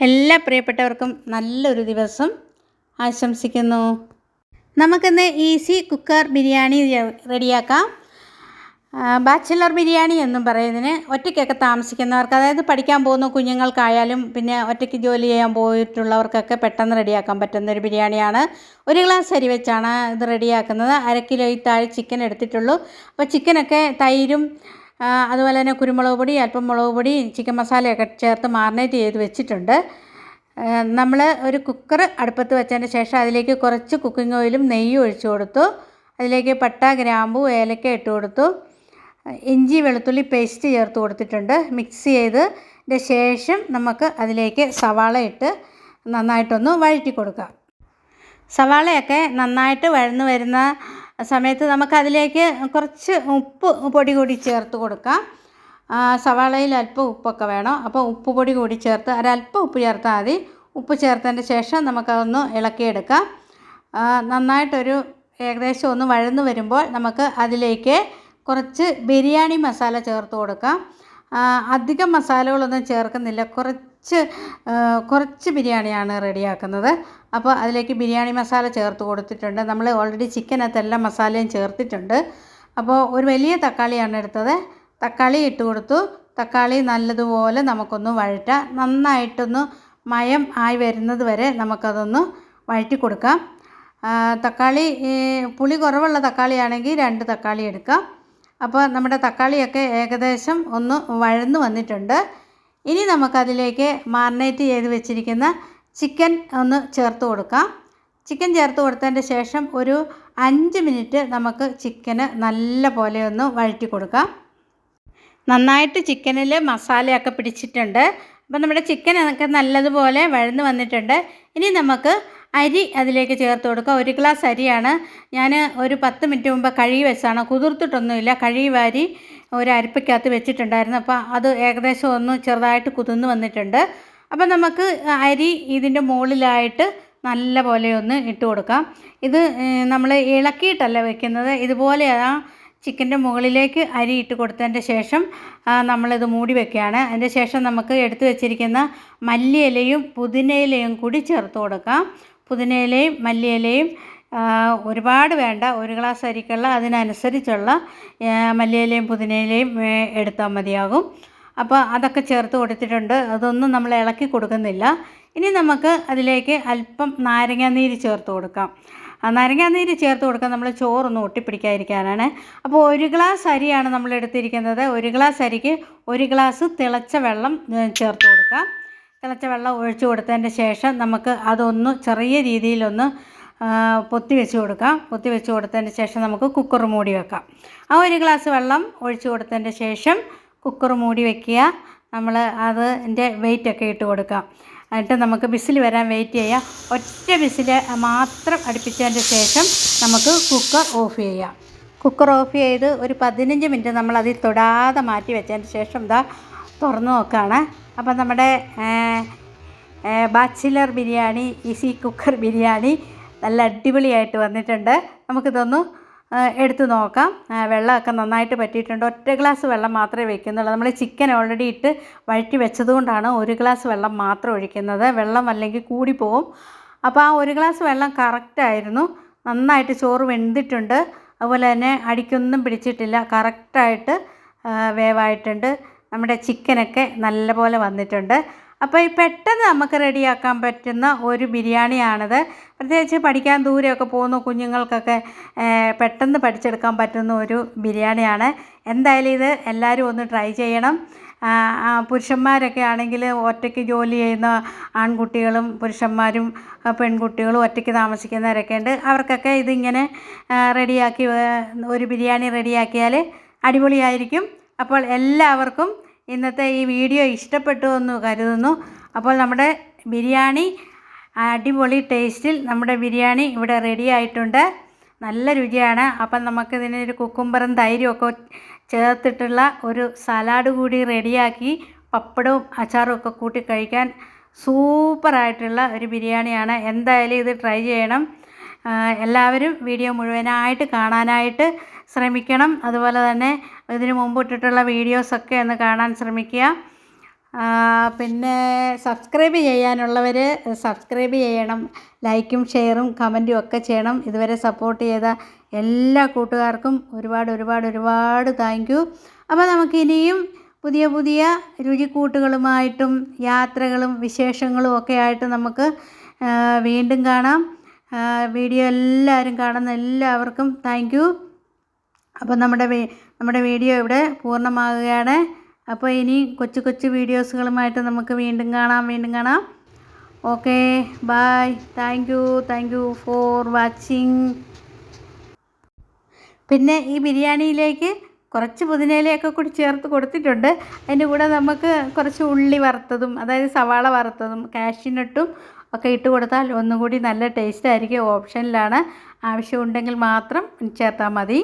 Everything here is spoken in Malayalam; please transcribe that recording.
എല്ലാ പ്രിയപ്പെട്ടവർക്കും നല്ലൊരു ദിവസം ആശംസിക്കുന്നു. നമുക്കിന്ന് ഈസി കുക്കർ ബിരിയാണി റെഡിയാക്കാം. ബാച്ചിലർ ബിരിയാണി എന്നും പറയുന്നതിന് ഒറ്റയ്ക്കൊക്കെ താമസിക്കുന്നവർക്ക് അതായത് പഠിക്കാൻ പോകുന്ന കുഞ്ഞുങ്ങൾക്കായാലും പിന്നെ ഒറ്റയ്ക്ക് ജോലി ചെയ്യാൻ പോയിട്ടുള്ളവർക്കൊക്കെ പെട്ടെന്ന് റെഡിയാക്കാൻ പറ്റുന്ന ഒരു ബിരിയാണിയാണ്. ഒരു ഗ്ലാസ് അരി വെച്ചാണ് ഇത് റെഡിയാക്കുന്നത്. അര കിലോ താഴെ ചിക്കൻ എടുത്തിട്ടുള്ളൂ. അപ്പോൾ ചിക്കനൊക്കെ തൈരും അതുപോലെ തന്നെ കുരുമുളക് പൊടി അല്പം മുളക് പൊടി ചിക്കൻ മസാലയൊക്കെ ചേർത്ത് മാറിനേറ്റ് ചെയ്ത് വെച്ചിട്ടുണ്ട്. നമ്മൾ ഒരു കുക്കർ അടുപ്പത്ത് വെച്ചതിന് ശേഷം അതിലേക്ക് കുറച്ച് കുക്കിംഗ് ഓയിലും നെയ്യും ഒഴിച്ചു കൊടുത്തു. അതിലേക്ക് പട്ട ഗ്രാമ്പു ഏലക്ക ഇട്ട് കൊടുത്തു. ഇഞ്ചി വെളുത്തുള്ളി പേസ്റ്റ് ചേർത്ത് കൊടുത്തിട്ടുണ്ട്. മിക്സ് ചെയ്തതിന്റെ ശേഷം നമുക്ക് അതിലേക്ക് സവാള ഇട്ട് നന്നായിട്ടൊന്ന് വഴറ്റി കൊടുക്കാം. സവാളയൊക്കെ നന്നായിട്ട് വഴന്നു വരുന്ന സമയത്ത് നമുക്കതിലേക്ക് കുറച്ച് ഉപ്പ് പൊടി കൂടി ചേർത്ത് കൊടുക്കാം. സവാളയിൽ അല്പം ഉപ്പൊക്കെ വേണം. അപ്പോൾ ഉപ്പ് പൊടി കൂടി ചേർത്ത് ഒരല്പം ഉപ്പ് ചേർത്താൽ മതി. ഉപ്പ് ചേർത്തതിന്റെ ശേഷം നമുക്കതൊന്ന് ഇളക്കിയെടുക്കാം. ആ, നന്നായിട്ടൊരു ഏകദേശം ഒന്ന് വഴന്നു വരുമ്പോൾ നമുക്ക് അതിലേക്ക് കുറച്ച് ബിരിയാണി മസാല ചേർത്ത് കൊടുക്കാം. ആ, അധികം മസാലകളൊന്നും ചേർക്കുന്നില്ല. കുറച്ച് കുറച്ച് ബിരിയാണിയാണ് റെഡിയാക്കുന്നത്. അപ്പോൾ അതിലേക്ക് ബിരിയാണി മസാല ചേർത്ത് കൊടുത്തിട്ടുണ്ട്. നമ്മൾ ഓൾറെഡി ചിക്കനകത്ത് എല്ലാ മസാലയും ചേർത്തിട്ടുണ്ട്. അപ്പോൾ ഒരു വലിയ തക്കാളിയാണ് എടുത്തത്. തക്കാളി ഇട്ട് കൊടുത്തു. തക്കാളി നല്ലതുപോലെ നമുക്കൊന്ന് വഴറ്റാം. നന്നായിട്ടൊന്ന് മയം ആയി വരുന്നത് വരെ നമുക്കതൊന്ന് വഴറ്റി കൊടുക്കാം. തക്കാളി പുളി കുറവുള്ള തക്കാളിയാണെങ്കിൽ രണ്ട് തക്കാളി എടുക്കാം. അപ്പോൾ നമ്മുടെ തക്കാളിയൊക്കെ ഏകദേശം ഒന്ന് വഴന്നു വന്നിട്ടുണ്ട്. ഇനി നമുക്കതിലേക്ക് മാറിനേറ്റ് ചെയ്ത് വെച്ചിരിക്കുന്ന ചിക്കൻ ഒന്ന് ചേർത്ത് കൊടുക്കാം. ചിക്കൻ ചേർത്ത് കൊടുത്തതിന്റെ ശേഷം ഒരു അഞ്ച് മിനിറ്റ് നമുക്ക് ചിക്കന് നല്ല പോലെ ഒന്ന് വഴറ്റി കൊടുക്കാം. നന്നായിട്ട് ചിക്കനിൽ മസാലയൊക്കെ പിടിച്ചിട്ടുണ്ട്. അപ്പോൾ നമ്മുടെ ചിക്കൻ ഒക്കെ നല്ലതുപോലെ വഴന്ന് വന്നിട്ടുണ്ട്. ഇനി നമുക്ക് അരി അതിലേക്ക് ചേർത്ത് കൊടുക്കുക. ഒരു ഗ്ലാസ് അരിയാണ്. ഞാൻ ഒരു പത്ത് മിനിറ്റ് മുമ്പ് കഴുകി വെച്ചാണ് കുതിർത്തിട്ടൊന്നുമില്ല. കഴുകി വാരി ഒരു അരിപ്പയ്ക്കകത്ത് വെച്ചിട്ടുണ്ടായിരുന്നു. അപ്പോൾ അത് ഏകദേശം ഒന്ന് ചെറുതായിട്ട് കുതിർന്ന് വന്നിട്ടുണ്ട്. അപ്പോൾ നമുക്ക് അരി ഇതിന്റെ മുകളിലായിട്ട് നല്ല പോലെ ഒന്ന് ഇട്ട് കൊടുക്കാം. ഇത് നമ്മൾ ഇളക്കിയിട്ടല്ല വെക്കുന്നത്. ഇതുപോലെ ആ ചിക്കന്റെ മുകളിലേക്ക് അരി ഇട്ട് കൊടുത്തതിന്റെ ശേഷം നമ്മളിത് മൂടി വെക്കുകയാണ്. അതിന്റെ ശേഷം നമുക്ക് എടുത്തു വെച്ചിരിക്കുന്ന മല്ലിയിലയും പുതിനയിലയും കൂടി ചേർത്ത് കൊടുക്കാം. പുതിനയിലയും മല്ലിയിലയും ഒരുപാട് വേണ്ട. ഒരു ഗ്ലാസ് അരിക്കുള്ള അതിനനുസരിച്ചുള്ള മല്ലിയിലയും പുതിനയിലയും എടുത്താൽ മതിയാകും. അപ്പോൾ അതൊക്കെ ചേർത്ത് കൊടുത്തിട്ടുണ്ട്. അതൊന്നും നമ്മൾ ഇളക്കി കൊടുക്കുന്നില്ല. ഇനി നമുക്ക് അതിലേക്ക് അല്പം നാരങ്ങാനീര് ചേർത്ത് കൊടുക്കാം. നാരങ്ങാനീര് ചേർത്ത് കൊടുക്കാൻ നമ്മൾ ചോറൊന്നും ഒട്ടിപ്പിടിക്കാതിരിക്കാനാണ്. അപ്പോൾ ഒരു ഗ്ലാസ് അരിയാണ് നമ്മൾ എടുത്തിരിക്കുന്നത്. ഒരു ഗ്ലാസ് അരിക്ക് ഒരു ഗ്ലാസ് തിളച്ച വെള്ളം ചേർത്ത് കൊടുക്കാം. തിളച്ച വെള്ളം ഒഴിച്ചു കൊടുത്തതിന്റെ ശേഷം നമുക്ക് അതൊന്ന് ചെറിയ രീതിയിലൊന്ന് പൊത്തി വെച്ച് കൊടുക്കാം. പൊത്തി വെച്ച് കൊടുത്തതിന്റെ ശേഷം നമുക്ക് കുക്കർ മൂടി വെക്കാം. ആ ഒരു ഗ്ലാസ് വെള്ളം ഒഴിച്ചു കൊടുത്തതിന്റെ ശേഷം കുക്കർ മൂടി വെക്കുക. നമ്മൾ അതിന്റെ വെയിറ്റൊക്കെ ഇട്ട് കൊടുക്കാം. എന്നിട്ട് നമുക്ക് ബിസിൽ വരാൻ വെയിറ്റ് ചെയ്യാം. ഒറ്റ ബിസിൽ മാത്രം അടുപ്പിച്ചതിന്റെ ശേഷം നമുക്ക് കുക്കർ ഓഫ് ചെയ്യാം. കുക്കർ ഓഫ് ചെയ്ത് ഒരു പതിനഞ്ച് മിനിറ്റ് നമ്മൾ അതിൽ തൊടാതെ മാറ്റി വെച്ചതിന് ശേഷം ഇതാ തുറന്നു നോക്കുകയാണ് അപ്പം നമ്മുടെ bachelor biryani easy cooker biryani നല്ല അടിപൊളിയായിട്ട് വന്നിട്ടുണ്ട്. നമുക്കിതൊന്ന് എടുത്തു നോക്കാം. വെള്ളമൊക്കെ നന്നായിട്ട് പറ്റിയിട്ടുണ്ട്. ഒറ്റ ഗ്ലാസ് വെള്ളം മാത്രമേ വെക്കുന്നുള്ളൂ നമ്മൾ ചിക്കൻ ഓൾറെഡി ഇട്ട് വഴറ്റി വെച്ചതുകൊണ്ടാണ് ഒരു ഗ്ലാസ് വെള്ളം മാത്രം ഒഴിക്കുന്നത്. വെള്ളം അല്ലെങ്കിൽ കൂടിപ്പോവും. അപ്പോൾ ആ ഒരു ഗ്ലാസ് വെള്ളം കറക്റ്റായിരുന്നു നന്നായിട്ട് ചോറ് വെന്തിട്ടുണ്ട്. അതുപോലെ തന്നെ അടിക്കൊന്നും പിടിച്ചിട്ടില്ല. കറക്റ്റായിട്ട് വേവായിട്ടുണ്ട്. നമ്മുടെ ചിക്കനൊക്കെ നല്ലപോലെ വന്നിട്ടുണ്ട്. അപ്പോൾ ഈ പെട്ടെന്ന് നമുക്ക് റെഡിയാക്കാൻ പറ്റുന്ന ഒരു ബിരിയാണിയാണിത്. പ്രത്യേകിച്ച് പഠിക്കാൻ ദൂരെയൊക്കെ പോകുന്ന കുഞ്ഞുങ്ങൾക്കൊക്കെ പെട്ടെന്ന് പഠിച്ചെടുക്കാൻ പറ്റുന്ന ഒരു ബിരിയാണിയാണ്. എന്തായാലും ഇത് എല്ലാവരും ഒന്ന് ട്രൈ ചെയ്യണം. പുരുഷന്മാരൊക്കെ ആണെങ്കിൽ ഒറ്റയ്ക്ക് ജോലി ചെയ്യുന്ന ആൺകുട്ടികളും പുരുഷന്മാരും പെൺകുട്ടികളും ഒറ്റയ്ക്ക് താമസിക്കുന്നവരൊക്കെ ഉണ്ട്. അവർക്കൊക്കെ ഇതിങ്ങനെ റെഡിയാക്കി ഒരു ബിരിയാണി റെഡിയാക്കിയാൽ അടിപൊളിയായിരിക്കും. അപ്പോൾ എല്ലാവർക്കും ഇന്നത്തെ ഈ വീഡിയോ ഇഷ്ടപ്പെട്ടു എന്ന് കരുതുന്നു. അപ്പോൾ നമ്മുടെ ബിരിയാണി അടിപൊളി ടേസ്റ്റിൽ നമ്മുടെ ബിരിയാണി ഇവിടെ റെഡി ആയിട്ടുണ്ട്. നല്ല രുചിയാണ്. അപ്പം നമുക്കിതിനൊരു കുക്കുംബറും തൈരും ഒക്കെ ചേർത്തിട്ടുള്ള ഒരു സലാഡ് കൂടി റെഡിയാക്കി പപ്പടവും അച്ചാറും ഒക്കെ കൂട്ടി കഴിക്കാൻ സൂപ്പറായിട്ടുള്ള ഒരു ബിരിയാണിയാണ്. എന്തായാലും ഇത് ട്രൈ ചെയ്യണം. എല്ലാവരും വീഡിയോ മുഴുവനായിട്ട് കാണാനായിട്ട് ശ്രമിക്കണം. അതുപോലെ തന്നെ ഇതിന് മുമ്പ് ഇട്ടിട്ടുള്ള വീഡിയോസൊക്കെ ഒന്ന് കാണാൻ ശ്രമിക്കുക. പിന്നെ സബ്സ്ക്രൈബ് ചെയ്യാനുള്ളവർ സബ്സ്ക്രൈബ് ചെയ്യണം. ലൈക്കും ഷെയറും കമന്റും ഒക്കെ ചെയ്യണം. ഇതുവരെ സപ്പോർട്ട് ചെയ്ത എല്ലാ കൂട്ടുകാർക്കും ഒരുപാട് ഒരുപാട് ഒരുപാട് താങ്ക് യു അപ്പോൾ നമുക്ക് ഇനിയും പുതിയ പുതിയ രുചിക്കൂട്ടുകളുമായിട്ടും യാത്രകളും വിശേഷങ്ങളും ഒക്കെ ആയിട്ട് നമുക്ക് വീണ്ടും കാണാം. വീഡിയോ എല്ലാവരും കാണുന്ന എല്ലാവർക്കും താങ്ക് അപ്പോൾ നമ്മുടെ നമ്മുടെ വീഡിയോ ഇവിടെ പൂർണമാകുകയാണ് അപ്പോൾ ഇനി കൊച്ചു കൊച്ചു വീഡിയോസുകളുമായിട്ട് നമുക്ക് വീണ്ടും കാണാം വീണ്ടും കാണാം. Okay bye thank you thank you for watching. പിന്നെ ഈ ബിരിയാണിയിലേക്ക് കുറച്ച് പുതിനയിലയൊക്കെ കൂടി ചേർത്ത് കൊടുത്തിട്ടുണ്ട്. അതിന്റെ കൂടെ നമുക്ക് കുറച്ച് ഉള്ളി വറുത്തതും അതായത് സവാള വറുത്തതും കാഷ്യൂനട്ടും ഒക്കെ ഇട്ട് കൊടുത്താൽ ഒന്നുകൂടി നല്ല ടേസ്റ്റ് ആയിരിക്കും ഓപ്ഷനിലാണ്. ആവശ്യമുണ്ടെങ്കിൽ മാത്രം ചേർത്താൽ മതി.